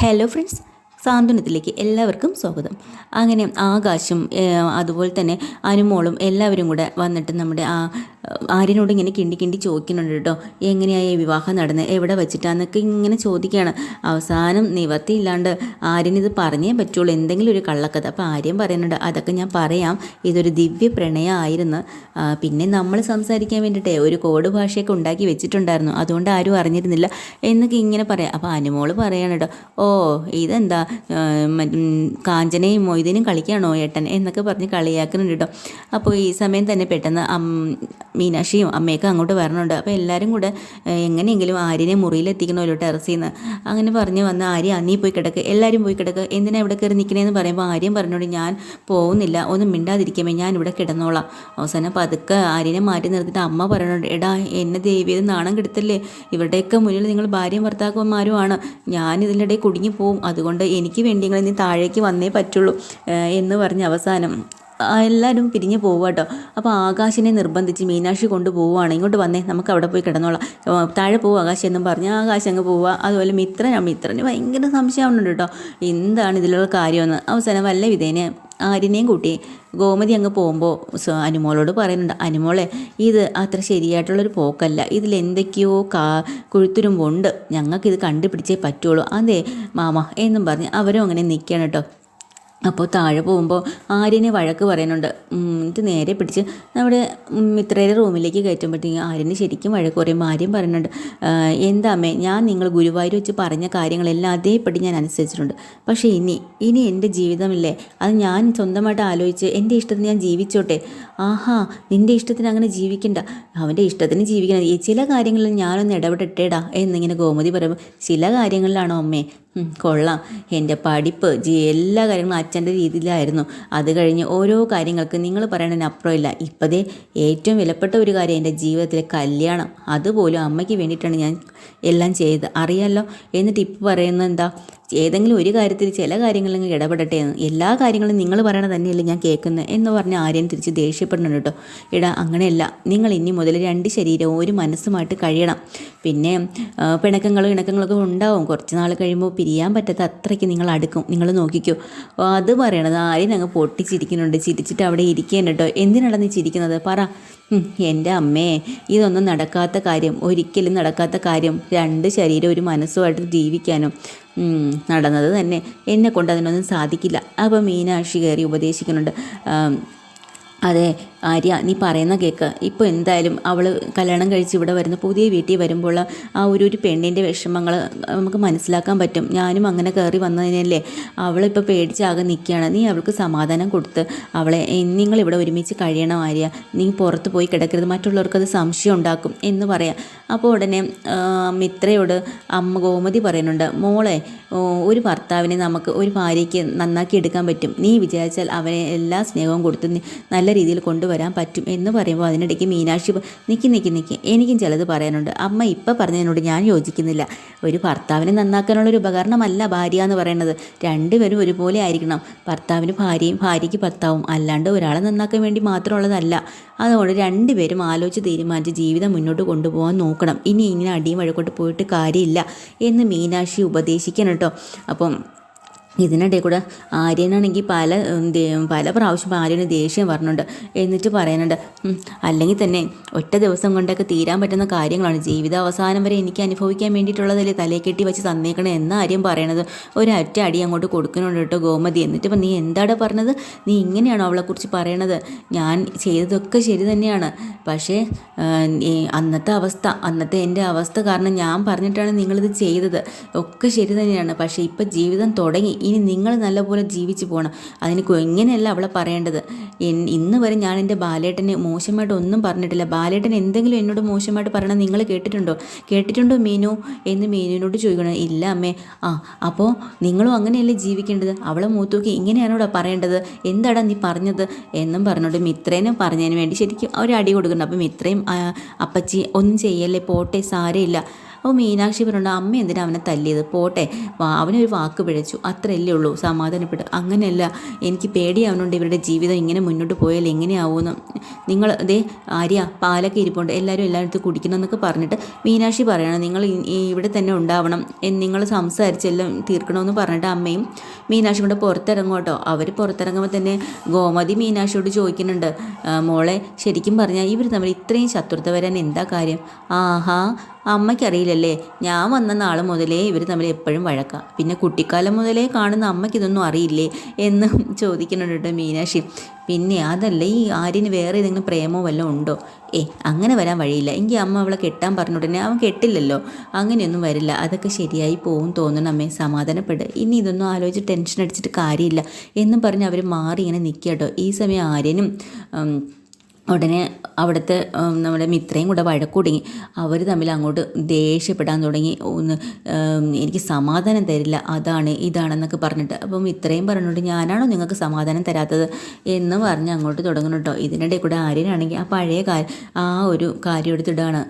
Hello friends സാന്ത്വനത്തിലേക്ക് എല്ലാവർക്കും സ്വാഗതം. അങ്ങനെ ആകാശും അതുപോലെ തന്നെ അനുമോളും എല്ലാവരും കൂടെ വന്നിട്ട് നമ്മുടെ ആ ആര്യനോട് ഇങ്ങനെ കിണ്ടി കിണ്ടി ചോദിക്കുന്നുണ്ട് കേട്ടോ. എങ്ങനെയായി വിവാഹം നടന്നത് എവിടെ വെച്ചിട്ടാന്നൊക്കെ ഇങ്ങനെ ചോദിക്കുകയാണ്. അവസാനം നിവർത്തിയില്ലാണ്ട് ആര്യനിത് പറഞ്ഞേ പറ്റുള്ളൂ. എന്തെങ്കിലും ഒരു കള്ളക്കഥ. അപ്പോൾ ആര്യൻ പറയുന്നുണ്ട് അതൊക്കെ ഞാൻ പറയാം. ഇതൊരു ദിവ്യ പ്രണയമായിരുന്നു. പിന്നെ നമ്മൾ സംസാരിക്കാൻ വേണ്ടിയിട്ടേ ഒരു കോഡ് ഭാഷയൊക്കെ ഉണ്ടാക്കി വെച്ചിട്ടുണ്ടായിരുന്നു. അതുകൊണ്ട് ആരും അറിഞ്ഞിരുന്നില്ല. എന്നൊക്കെ ഇങ്ങനെ പറയാം. അപ്പോൾ അനുമോൾ പറയാണ് കേട്ടോ ഓ ഇതെന്താ? കാഞ്ചനയും മൊയ്തീനും കളിക്കുകയാണോ ഏട്ടൻ? എന്നൊക്കെ പറഞ്ഞ് കളിയാക്കുന്നുണ്ട് കേട്ടോ. അപ്പോൾ ഈ സമയം തന്നെ പെട്ടെന്ന് മീനാക്ഷിയും അമ്മയൊക്കെ അങ്ങോട്ട് വരണുണ്ട്. അപ്പോൾ എല്ലാവരും കൂടെ എങ്ങനെയെങ്കിലും ആര്യനെ മുറിയിലെത്തിക്കണമല്ലോ ടെറസിൽ നിന്ന് അങ്ങനെ പറഞ്ഞ് വന്ന് ആര്യ നീ പോയി കിടക്ക്. എല്ലാവരും പോയി കിടക്ക്. എന്തിനാ ഇവിടെ കയറി നിൽക്കണേന്ന് പറയുമ്പോൾ ആര്യം പറഞ്ഞോണ്ട് ഞാൻ പോകുന്നില്ല ഒന്നും മിണ്ടാതിരിക്കുമേ ഞാൻ ഇവിടെ കിടന്നോളാം. അവസാനം പതുക്കെ ആര്യനെ മാറ്റി നിർത്തിയിട്ട് അമ്മ പറയണുണ്ട് എടാ എന്നെ ദേവിയത് നാണം കെടുത്തല്ലേ? ഇവരുടെയൊക്കെ മുന്നിൽ നിങ്ങൾ ഭാര്യയും ഭർത്താക്കന്മാരുമാണ്. ഞാൻ ഇതിന്റെ ഇടയിൽ കുടുങ്ങി പോവും. അതുകൊണ്ട് എനിക്ക് വേണ്ടി നിങ്ങൾ ഇനി താഴേക്ക് വന്നേ പറ്റുള്ളൂ എന്ന് പറഞ്ഞ് അവസാനം എല്ലാവരും പിരിഞ്ഞ് പോവുക കേട്ടോ അപ്പോൾ ആകാശിനെ നിർബന്ധിച്ച് മീനാക്ഷി കൊണ്ട് പോവുകയാണ് ഇങ്ങോട്ട് വന്നേ നമുക്ക് അവിടെ പോയി കിടന്നോളാം. താഴെ പോവുക ആകാശം എന്നും പറഞ്ഞ്. ആകാശ് അങ്ങ് പോവുക അതുപോലെ മിത്രൻ ആ മിത്രന് ഭയങ്കര സംശയമുണ്ട് കേട്ടോ എന്താണ് ഇതിലുള്ള കാര്യമെന്ന്? അവസാനം വല്ല വിധേനെ ആര്യനെയും കൂട്ടി ഗോമതി അങ്ങ് പോകുമ്പോൾ അനുമോളോട് പറയുന്നുണ്ട് അനുമോളെ ഇത് അത്ര ശരിയായിട്ടുള്ളൊരു പോക്കല്ല. ഇതിൽ എന്തൊക്കെയോ കാ കുഴുത്തുരുമ്പുണ്ട്. ഞങ്ങൾക്കിത് കണ്ടുപിടിച്ചേ പറ്റുള്ളൂ. അതെ മാമ എന്നും പറഞ്ഞ് അവരും അങ്ങനെ നിൽക്കുകയാണ് കേട്ടോ അപ്പോൾ താഴെ പോകുമ്പോൾ ആര്യനെ വഴക്ക് പറയുന്നുണ്ട്. ഇത് നേരെ പിടിച്ച് നമ്മുടെ മിത്രയുടെ റൂമിലേക്ക് കയറ്റുമ്പോഴത്തേക്കും ആര്യന് ശരിക്കും വഴക്ക് പറയും. ആര്യൻ പറയുന്നുണ്ട് എന്താമ്മേ ഞാൻ നിങ്ങൾ ഗുരുവായൂർ വെച്ച് പറഞ്ഞ കാര്യങ്ങളെല്ലാം അതേപടി ഞാൻ അനുസരിച്ചിട്ടുണ്ട്. പക്ഷേ ഇനി ഇനി എന്റെ ജീവിതമില്ലേ? അത് ഞാൻ സ്വന്തമായിട്ട് ആലോചിച്ച് എന്റെ ഇഷ്ടത്തിന് ഞാൻ ജീവിച്ചോട്ടെ? ആഹാ നിന്റെ ഇഷ്ടത്തിന് അങ്ങനെ ജീവിക്കണ്ട. അവന്റെ ഇഷ്ടത്തിന് ജീവിക്കണം. ചില കാര്യങ്ങളിൽ ഞാനൊന്ന് ഇടപെട്ടിട്ടേടാ എന്നിങ്ങനെ ഗോമതി പറയുമ്പോൾ ചില കാര്യങ്ങളിലാണോ അമ്മേ കൊള്ളാം. എന്റെ പഠിപ്പ് ജി എല്ലാ കാര്യങ്ങളും അച്ഛന്റെ രീതിയിലായിരുന്നു. അത് കഴിഞ്ഞ് ഓരോ കാര്യങ്ങൾക്ക് നിങ്ങൾ പറയണതിനപ്പുറം ഇല്ല ഇപ്പതേ ഏറ്റവും വിലപ്പെട്ട ഒരു കാര്യം എന്റെ ജീവിതത്തിലെ കല്യാണം. അതുപോലും അമ്മയ്ക്ക് വേണ്ടിയിട്ടാണ് ഞാൻ എല്ലാം ചെയ്തത്. അറിയാമല്ലോ എന്നിട്ട് ഇപ്പോൾ പറയുന്നത് എന്താ? ഏതെങ്കിലും ഒരു കാര്യത്തിൽ ചില കാര്യങ്ങളിൽ ഇടപെടട്ടെ എന്ന്. എല്ലാ കാര്യങ്ങളും നിങ്ങൾ പറയണത് തന്നെയല്ലേ ഞാൻ കേൾക്കുന്നത് എന്ന് പറഞ്ഞ് ആര്യൻ തിരിച്ച് ദേഷ്യപ്പെടുന്നുണ്ട് കേട്ടോ. ഇടാ അങ്ങനെയല്ല. നിങ്ങൾ ഇനി മുതൽ രണ്ട് ശരീരവും ഒരു മനസ്സുമായിട്ട് കഴിയണം. പിന്നെ പിണക്കങ്ങളും ഇണക്കങ്ങളൊക്കെ ഉണ്ടാവും. കുറച്ച് നാൾ കഴിയുമ്പോൾ പിരിയാൻ പറ്റാത്ത അത്രയ്ക്ക് നിങ്ങൾ അടുക്കും. നിങ്ങൾ നോക്കിക്കോ. അത് പറയണത് ആര്യൻ അങ്ങ് പൊട്ടിച്ചിരിക്കുന്നുണ്ട്. ചിരിച്ചിട്ട് അവിടെ ഇരിക്കേണ്ട കേട്ടോ. എന്തിനാണ് നീ ചിരിക്കുന്നത്? പറ. എന്റെ അമ്മേ ഇതൊന്നും നടക്കാത്ത കാര്യം. ഒരിക്കലും നടക്കാത്ത കാര്യം. രണ്ട് ശരീരം ഒരു മനസ്സുമായിട്ട് ജീവിക്കാനും. നടന്നത് തന്നെ. എന്നെ കൊണ്ട് അതിനൊന്നും സാധിക്കില്ല. അപ്പോൾ മീനാക്ഷി കയറി ഉപദേശിക്കുന്നുണ്ട്. അതെ ആര്യ നീ പറയുന്ന കേക്ക്. ഇപ്പോൾ എന്തായാലും അവൾ കല്യാണം കഴിച്ച് ഇവിടെ വരുന്ന പുതിയ വീട്ടിൽ വരുമ്പോൾ ആ ഒരു ഒരു പെണ്ണിന്റെ വിഷമങ്ങൾ നമുക്ക് മനസ്സിലാക്കാൻ പറ്റും. ഞാനും അങ്ങനെ കയറി വന്നതിനല്ലേ അവളിപ്പോൾ പേടിച്ചാകെ നിൽക്കുകയാണ് നീ അവൾക്ക് സമാധാനം കൊടുത്ത് അവളെ "ഏ, നിങ്ങൾ ഇവിടെ ഒരുമിച്ച് കഴിയണം ആര്യ. നീ പുറത്ത് പോയി കിടക്കരുത്. മറ്റുള്ളവർക്ക് അത് സംശയം ഉണ്ടാക്കും എന്ന് പറയാം. അപ്പോൾ ഉടനെ മിത്രയോട് അമ്മ ഗോമതി പറയുന്നുണ്ട് മോളെ ഒരു ഭർത്താവിനെ നമുക്ക് ഒരു ഭാര്യയ്ക്ക് നന്നാക്കി എടുക്കാൻ പറ്റും. നീ വിചാരിച്ചാൽ അവനെ എല്ലാ സ്നേഹവും കൊടുത്ത് നീ നല്ല രീതിയിൽ കൊണ്ടുവരാൻ പറ്റും എന്ന് പറയുമ്പോൾ അതിനിടയ്ക്ക് മീനാക്ഷി നിൽക്കി നിൽക്കി നിൽക്കി എനിക്കും ചിലത് പറയാനുണ്ട്. അമ്മ ഇപ്പം പറഞ്ഞതിനോട് ഞാൻ യോജിക്കുന്നില്ല. ഒരു ഭർത്താവിനെ നന്നാക്കാനുള്ള ഒരു ഉപകരണമല്ല ഭാര്യ എന്ന് പറയുന്നത്. രണ്ടുപേരും ഒരുപോലെ ആയിരിക്കണം. ഭർത്താവിന് ഭാര്യയും ഭാര്യയ്ക്ക് ഭർത്താവും അല്ലാണ്ട് ഒരാളെ നന്നാക്കാൻ വേണ്ടി മാത്രമുള്ളതല്ല. അതുകൊണ്ട് രണ്ടുപേരും ആലോചിച്ച് തീരുമാനിച്ച് ജീവിതം മുന്നോട്ട് കൊണ്ടുപോകാൻ നോക്കണം. ഇനി ഇങ്ങനെ അടിയും വഴക്കോട്ട് പോയിട്ട് കാര്യമില്ല എന്ന് മീനാക്ഷി ഉപദേശിക്കണം കേട്ടോ. അപ്പം ഇതിനിടെ കൂടെ ആര്യനാണെങ്കിൽ പല പല പ്രാവശ്യം ആര്യന് ദേഷ്യം പറഞ്ഞുണ്ട് എന്നിട്ട് പറയുന്നുണ്ട് "ഉം, അല്ലെങ്കിൽ തന്നെ ഒറ്റ ദിവസം കൊണ്ടൊക്കെ തീരാൻ പറ്റുന്ന കാര്യങ്ങളാണ്. ജീവിത അവസാനം വരെ എനിക്ക് അനുഭവിക്കാൻ വേണ്ടിയിട്ടുള്ളതല്ലേ തലയെ കെട്ടി വെച്ച് തന്നേക്കണേ എന്ന ആര്യം പറയണത്. ഒരൊറ്റ അടി അങ്ങോട്ട് കൊടുക്കുന്നുണ്ട് കേട്ടോ ഗോമതി. എന്നിട്ട് നീ എന്താണ് പറഞ്ഞത്? നീ ഇങ്ങനെയാണോ അവളെക്കുറിച്ച് പറയണത്? ഞാൻ ചെയ്തതൊക്കെ ശരി തന്നെയാണ്. പക്ഷേ അന്നത്തെ അവസ്ഥ അന്നത്തെ എന്റെ അവസ്ഥ കാരണം ഞാൻ പറഞ്ഞിട്ടാണ് നിങ്ങളിത് ചെയ്തത്. ഒക്കെ ശരി തന്നെയാണ്. പക്ഷേ ഇപ്പം ജീവിതം തുടങ്ങി. ഇനി നിങ്ങൾ നല്ലപോലെ ജീവിച്ചു പോകണം അതിന് എങ്ങനെയല്ല അവളെ പറയേണ്ടത്? ഇന്ന് വരെ ഞാൻ എന്റെ ബാലേട്ടനെ മോശമായിട്ട് ഒന്നും പറഞ്ഞിട്ടില്ല. ബാലേട്ടൻ എന്തെങ്കിലും എന്നോട് മോശമായിട്ട് പറയണം നിങ്ങൾ കേട്ടിട്ടുണ്ടോ? കേട്ടിട്ടുണ്ടോ മീനു? എന്ന് മീനുവിനോട് ചോദിക്കണം. ഇല്ല അമ്മേ. ആ അപ്പോൾ നിങ്ങളും അങ്ങനെയല്ലേ ജീവിക്കേണ്ടത്? അവളെ മൂത്തൂക്കി ഇങ്ങനെയാണോടാ പറയേണ്ടത്? എന്താടാ നീ പറഞ്ഞത്? എന്നും പറഞ്ഞോണ്ട് മിത്രേനെ പറഞ്ഞതിന് വേണ്ടി ശരിക്കും അവർ അടി കൊടുക്കുന്നുണ്ട്. അപ്പം മിത്രയും അപ്പച്ചി ഒന്നും ചെയ്യല്ലേ? പോട്ടെ സാരമില്ല. അപ്പോൾ മീനാക്ഷി പറഞ്ഞു അമ്മ എന്തിനാ അവനെ തല്ലിയത്? പോട്ടെ. അവനൊരു വാക്ക് പിഴച്ചു. അത്രയല്ലേ ഉള്ളൂ സമാധാനപ്പെട്ട്. അങ്ങനെയല്ല എനിക്ക് പേടിയാവുന്നുണ്ട് ഇവരുടെ ജീവിതം ഇങ്ങനെ മുന്നോട്ട് പോയാൽ എങ്ങനെയാവുമെന്ന് നിങ്ങൾ അതേ ആര്യ പാലൊക്കെ ഇരിപ്പുണ്ട്. എല്ലാവരും എല്ലായിടത്തും കുടിക്കണമെന്നൊക്കെ പറഞ്ഞിട്ട് മീനാക്ഷി പറയണം നിങ്ങൾ ഇവിടെ തന്നെ ഉണ്ടാവണം. നിങ്ങൾ സംസാരിച്ചെല്ലാം തീർക്കണമെന്ന് പറഞ്ഞിട്ട് അമ്മയും മീനാക്ഷി കൊണ്ട് കേട്ടോ. അവർ പുറത്തിറങ്ങുമ്പോൾ തന്നെ ഗോമതി മീനാക്ഷിയോട് ചോദിക്കുന്നുണ്ട് "ആ, മോളെ ശരിക്കും പറഞ്ഞാൽ ഇവർ തമ്മിൽ ഇത്രയും ശത്രുത വരാൻ എന്താ കാര്യം? ആഹാ അമ്മയ്ക്കറിയില്ലല്ലേ? ഞാൻ വന്ന നാൾ മുതലേ ഇവർ തമ്മിൽ എപ്പോഴും വഴക്കാം. പിന്നെ കുട്ടിക്കാലം മുതലേ കാണുന്ന അമ്മയ്ക്കിതൊന്നും അറിയില്ലേ എന്ന് ചോദിക്കുന്നുണ്ട് കേട്ടോ മീനാക്ഷി. പിന്നെ അതല്ല ഈ ആര്യന് വേറെ ഏതെങ്കിലും പ്രേമോ വല്ലതും ഉണ്ടോ? ഏ അങ്ങനെ വരാൻ വഴിയില്ല. എങ്കിൽ അമ്മ അവളെ കെട്ടാൻ പറഞ്ഞ ഉടനെ അവൻ കെട്ടില്ലല്ലോ. അങ്ങനെയൊന്നും വരില്ല. അതൊക്കെ ശരിയായി പോകും തോന്നണം അമ്മേ. സമാധാനപ്പെട്. ഇനി ഇതൊന്നും ആലോചിച്ച് ടെൻഷൻ അടിച്ചിട്ട് കാര്യമില്ല എന്നും പറഞ്ഞ് അവർ മാറി ഇങ്ങനെ നിൽക്കുക കേട്ടോ. ഈ സമയം ആര്യനും ഉടനെ അവിടുത്തെ നമ്മുടെ മിത്രയും കൂടെ വഴക്കുടങ്ങി. അവർ തമ്മിൽ അങ്ങോട്ട് ദേഷ്യപ്പെടാൻ തുടങ്ങി. ഒന്ന് എനിക്ക് സമാധാനം തരില്ല. അതാണ് ഇതാണെന്നൊക്കെ പറഞ്ഞിട്ട് അപ്പം ഇത്രയും പറഞ്ഞിട്ട് ഞാനാണോ നിങ്ങൾക്ക് സമാധാനം തരാത്തത് എന്ന് പറഞ്ഞ് അങ്ങോട്ട് തുടങ്ങണം കേട്ടോ. ഇതിനിടെ കൂടെ ആര്യനാണെങ്കിൽ ആ പഴയ കാര്യം ആ ഒരു കാര്യം എടുത്തിടാണ്.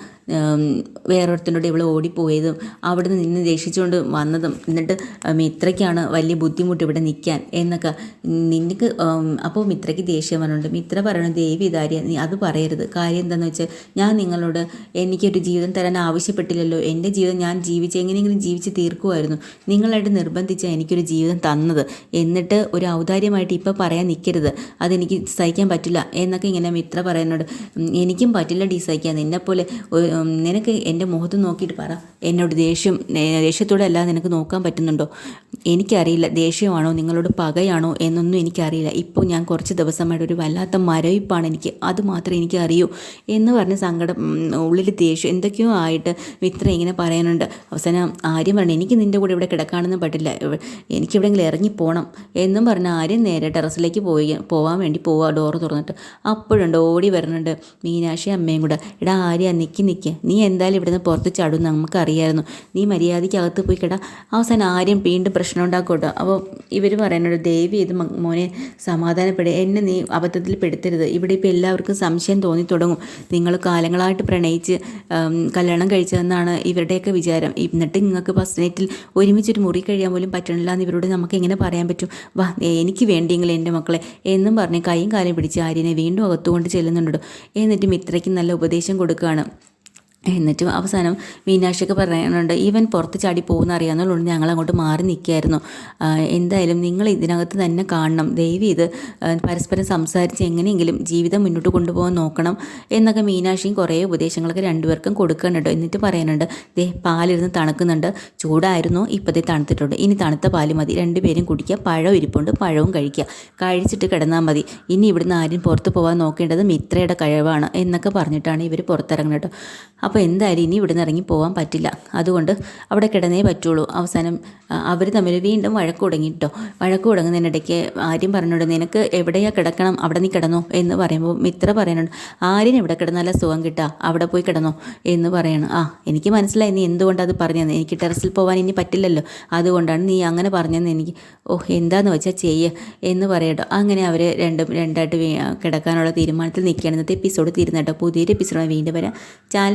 വേറൊരുത്തിനോട് ഇവൾ ഓടിപ്പോയതും അവിടെ നിന്ന് രക്ഷിച്ചുകൊണ്ട് വന്നതും. എന്നിട്ട് മിത്രയ്ക്കാണ് വലിയ ബുദ്ധിമുട്ട് ഇവിടെ നിൽക്കാൻ എന്നൊക്കെ നിനക്ക് അപ്പോൾ മിത്രയ്ക്ക് ദേഷ്യം പറഞ്ഞിട്ടുണ്ട് മിത്ര പറയണത് ദേവി ഇതാര്യ നീ അത് പറയരുത്. കാര്യം എന്താണെന്ന് വെച്ചാൽ ഞാൻ നിങ്ങളോട് എനിക്കൊരു ജീവിതം തരാൻ ആവശ്യപ്പെട്ടില്ലല്ലോ. എന്റെ ജീവിതം ഞാൻ ജീവിച്ച് എങ്ങനെയെങ്കിലും ജീവിച്ച് തീർക്കുമായിരുന്നു നിങ്ങളായിട്ട് നിർബന്ധിച്ച എനിക്കൊരു ജീവിതം തന്നത്. എന്നിട്ട് ഒരു ഔദാര്യമായിട്ട് ഇപ്പോൾ പറയാൻ നിൽക്കരുത്. അതെനിക്ക് സഹിക്കാൻ പറ്റില്ല എന്നൊക്കെ ഇങ്ങനെ മിത്ര പറയുന്നോട് എനിക്കും പറ്റില്ല ഡി സഹിക്കാൻ. നിന്നെപ്പോലെ നിനക്ക് എന്റെ മുഖത്ത് നോക്കിയിട്ട് പറ. എന്നോട് ദേഷ്യം ദേഷ്യത്തോടെ അല്ലാതെ നിനക്ക് നോക്കാൻ പറ്റുന്നുണ്ടോ? എനിക്കറിയില്ല ദേഷ്യമാണോ നിങ്ങളോട് പകയാണോ എന്നൊന്നും എനിക്കറിയില്ല. ഇപ്പോൾ ഞാൻ കുറച്ച് ദിവസമായിട്ട് ഒരു വല്ലാത്ത മരവിപ്പാണ് എനിക്ക്. അത് മാത്രമേ എനിക്ക് അറിയൂ എന്ന് പറഞ്ഞ് സങ്കടം ഉള്ളിൽ ദേഷ്യം എന്തൊക്കെയോ ആയിട്ട് മിത്ര ഇങ്ങനെ പറയാനുണ്ട്. അവസാനം ആര്യം പറഞ്ഞു എനിക്ക് നിന്റെ കൂടെ ഇവിടെ കിടക്കാനൊന്നും പറ്റില്ല. എനിക്കെവിടെയെങ്കിലും ഇറങ്ങി പോകണം എന്നും പറഞ്ഞ് ആര്യം നേരെ ടെറസിലേക്ക് പോയി പോകാൻ വേണ്ടി പോവുക ഡോറ് തുറന്നിട്ട്. അപ്പോഴുണ്ട് ഓടി വരുന്നുണ്ട് മീനാക്ഷി അമ്മയും കൂടെ. എടാ ആര്യ നിൽക്കി നിൽക്കുക നീ എന്തായാലും ഇവിടുന്ന് പുറത്ത് ചാടും നമുക്കറിയായിരുന്നു. നീ മര്യാദയ്ക്ക് അകത്ത് പോയി കിടാ. അവസാനം ആരും വീണ്ടും പ്രശ്നം ഉണ്ടാക്കോട്ടോ. അപ്പോൾ ഇവർ പറയുന്നുണ്ട് ദേവി ഇത് മോനെ സമാധാനപ്പെടുക എന്നെ നീ അബദ്ധത്തിൽ പെടുത്തരുത്. ഇവിടെ ഇപ്പോൾ എല്ലാവർക്കും സംശയം തോന്നി തുടങ്ങും. നിങ്ങൾ കാലങ്ങളായിട്ട് പ്രണയിച്ച് കല്യാണം കഴിച്ചതെന്നാണ് ഇവരുടെയൊക്കെ വിചാരം. എന്നിട്ട് നിങ്ങൾക്ക് ഫസ്റ്റ് നൈറ്റിൽ ഒരുമിച്ചൊരു മുറി കഴിയാൻ പോലും പറ്റണില്ല എന്ന് ഇവരോട് നമുക്ക് എങ്ങനെ പറയാൻ പറ്റും? വാ എനിക്ക് വേണ്ടിയെങ്കിൽ എന്റെ മക്കളെ. എന്നും പറഞ്ഞ് കൈയും കാലും പിടിച്ച് ആര്യനെ വീണ്ടും അകത്തുകൊണ്ട് ചെല്ലുന്നുണ്ടോ എന്നിട്ട് മിത്രയ്ക്ക് നല്ല ഉപദേശം കൊടുക്കുകയാണ്. എന്നിട്ടും അവസാനം മീനാക്ഷിയൊക്കെ പറയാനുണ്ട് ഈവൻ പുറത്ത് ചാടി പോകുന്ന അറിയാവുന്നതുകൊണ്ട് ഞങ്ങൾ അങ്ങോട്ട് മാറി നിൽക്കുകയായിരുന്നു. എന്തായാലും നിങ്ങൾ ഇതിനകത്ത് തന്നെ കാണണം. ദയവ് ഇത് പരസ്പരം സംസാരിച്ച് എങ്ങനെയെങ്കിലും ജീവിതം മുന്നോട്ട് കൊണ്ടുപോകാൻ നോക്കണം എന്നൊക്കെ മീനാക്ഷിയും കുറേ ഉപദേശങ്ങളൊക്കെ രണ്ടുപേർക്കും കൊടുക്കുന്നുണ്ട്. എന്നിട്ട് പറയാനുണ്ട് ദേ പാലിരുന്ന് തണുക്കുന്നുണ്ട്. ചൂടായിരുന്നു ഇപ്പോഴത്തെ തണുത്തിട്ടുണ്ട്. ഇനി തണുത്ത പാൽ മതി. രണ്ടുപേരും കുടിക്കുക. പഴം ഇരിപ്പുണ്ട്. പഴവും കഴിക്കുക. കഴിച്ചിട്ട് കിടന്നാൽ മതി. ഇനി ഇവിടുന്ന് ആരും പുറത്ത് പോകാൻ നോക്കേണ്ടത് മിത്രയുടെ കഴിവാണ് എന്നൊക്കെ പറഞ്ഞിട്ടാണ് ഇവർ പുറത്തിറങ്ങുന്നത് അപ്പോൾ എന്തായാലും ഇനി ഇവിടുന്ന് ഇറങ്ങി പോകാൻ പറ്റില്ല. അതുകൊണ്ട് അവിടെ കിടന്നേ പറ്റുള്ളൂ. അവസാനം അവർ തമ്മിൽ വീണ്ടും വഴക്ക് തുടങ്ങി കേട്ടോ വഴക്ക് തുടങ്ങുന്നതിനിടയ്ക്ക് ആര്യം പറഞ്ഞോട് നിനക്ക് എവിടെയാ കിടക്കണം? അവിടെ നീ കിടന്നോ? എന്ന് പറയുമ്പോൾ മിത്ര പറയുന്നുണ്ട് ആര്യൻ ഇവിടെ കിടന്നാലും സുഖം കിട്ടുക അവിടെ പോയി കിടന്നോ? എന്ന് പറയണം. ആ എനിക്ക് മനസ്സിലായി നീ എന്തുകൊണ്ടത് പറഞ്ഞത് എനിക്ക് ടെറസിൽ പോകാൻ ഇനി പറ്റില്ലല്ലോ. അതുകൊണ്ടാണ് നീ അങ്ങനെ പറഞ്ഞതെന്ന് എനിക്ക് ഓ എന്താന്ന് വെച്ചാൽ ചെയ്യ്? എന്ന് പറയട്ടോ. അങ്ങനെ അവർ രണ്ടും രണ്ടായിട്ട് കിടക്കാനുള്ള തീരുമാനത്തിൽ നിൽക്കുകയാണ്. ഇന്നത്തെ എപ്പിസോഡ് തീരുന്നേട്ടോ പുതിയൊരു എപ്പിസോഡ് വീണ്ടും വരാം. ചാനൽ